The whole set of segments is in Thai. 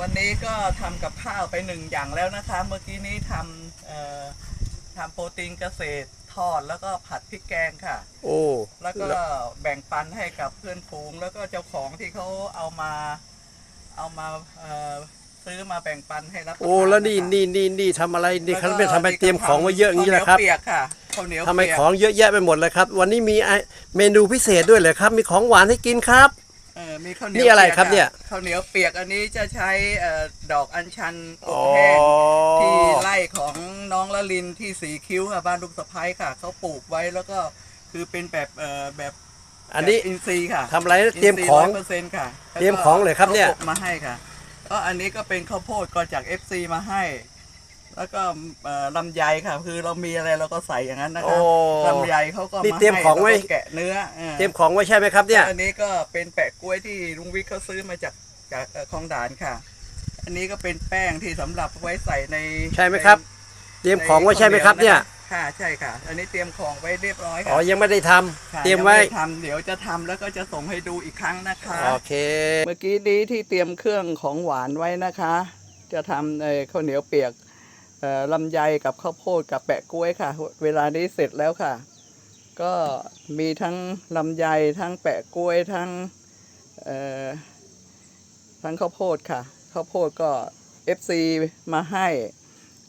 วันนี้ก็ทำกับข้าวไปหนึ่งอย่างแล้วนะคะ เมื่อกี้นี้ทำเอ่อทำโปรตีนเกษตรทอดแล้วก็ผัดพริกแกงค่ะ โอ้แล้วก็แบ่งปันให้กับเพื่อนฝูง แล้วก็เจ้าของที่เขาเอามาเอามาเอ่อซื้อมาแบ่งปันให้รับประทานโอ้แล้วนี่ะคะนี่นี่นี่ทำอะไรนี่แล้วเขาก็ไม่ทำไมเตรียมของไว้เยอะอย่างนี้ล่ะครับข้าวเหนียวเปียกค่ะข้าวเหนียวทำไมเปียกของเยอะแยะไปหมดเลยครับ วันนี้มีไอ้เมนูพิเศษด้วยเหรอครับ มีของหวานให้กินครับเออ มีข้าวเหนียวนี่อะไรปีกครับเนี่ยข้าวเหนียวเปียกอันนี้จะใช้เอ่อดอกอัญชันออ๋บอแห้งที่ไร่ของน้องละลินที่สีคิ้วค่ะบ้านลูกสะพ้ายค่ะเขาปลูกไว้แล้วก็คือเป็นแบบเอ่อแบบอันนี้แบบอินทรีย์ค่ะทำอะไรนะเตรียมของเปอร์เซ็นต์ค่ะเตรียมของเลยครับเนี่ยขาอบมาให้ค่ะก็อันนี้ก็เป็นข้าวโพดก็จาก FC มาให้ แล้วก็เอ่อลำไยค่ะ คือเรามีอะไรเราก็ใส่อย่างนั้นนะโอ้คะลำไยเขาก็นี่มาเตรียมให้ของไว้ แล้วก็แกะเนื้อออเตรียมของไว้ใช่ไหมครับเนี่ย อันนี้ก็เป็นแปะกล้วยที่ลุงวิทย์เขาซื้อมาจากจากเอ่อคลองด่านค่ะ อันนี้ก็เป็นแป้งที่สำหรับไว้ใส่ในใช่ไหมครับ เตรียมของไว้ใช่ไหมครับเนี่ย ค่ะใช่ค่ะ อันนี้เตรียมของไว้เรียบร้อยอ๋อ ค่ะยังไม่ได้ทำ ค่ะเตรียมไว้ งด้ทำเดี๋ยวจะทำแล้วก็จะส่งให้ดูอีกครั้งนะคะ โอเค เมื่อกี้นี้ที่เตรียมเครื่องของหวานไว้นะคะ จะทำเอ่อข้าวเหนียวเปียกเอ่อ ลำไยกับข้าวโพดกับแปะกล้วยค่ะ เวลานี้เสร็จแล้วค่ะ ก็มีทั้งลำไยทั้งแปะกล้วยทั้งเอ่อทั้งข้าวโพดค่ะข้าวโพดก็ FC มาให้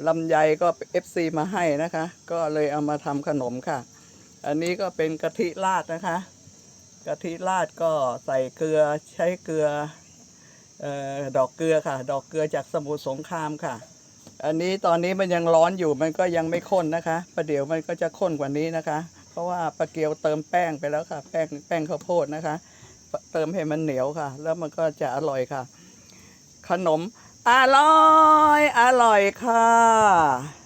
ลำไยก็ FC มาให้นะคะ ก็เลยเอามาทำขนมค่ะ อันนี้ก็เป็นกะทิราดนะคะกะทิราดก็ใส่เกลือใช้เกลือเอ่อดอกเกลือค่ะ ดอกเกลือจากสมุทรสงครามค่ะ อันนี้ตอนนี้มันยังร้อนอยู่มันก็ยังไม่ข้นนะคะประเดี๋ยวมันก็จะข้นกว่านี้นะคะ เพราะว่าปลาเกียวเติมแป้งไปแล้วค่ะ แป้งแป้งข้าวโพดนะคะ เติมให้มันเหนียวค่ะ แล้วมันก็จะอร่อยค่ะ ขนมอร่อย อร่อยค่ะ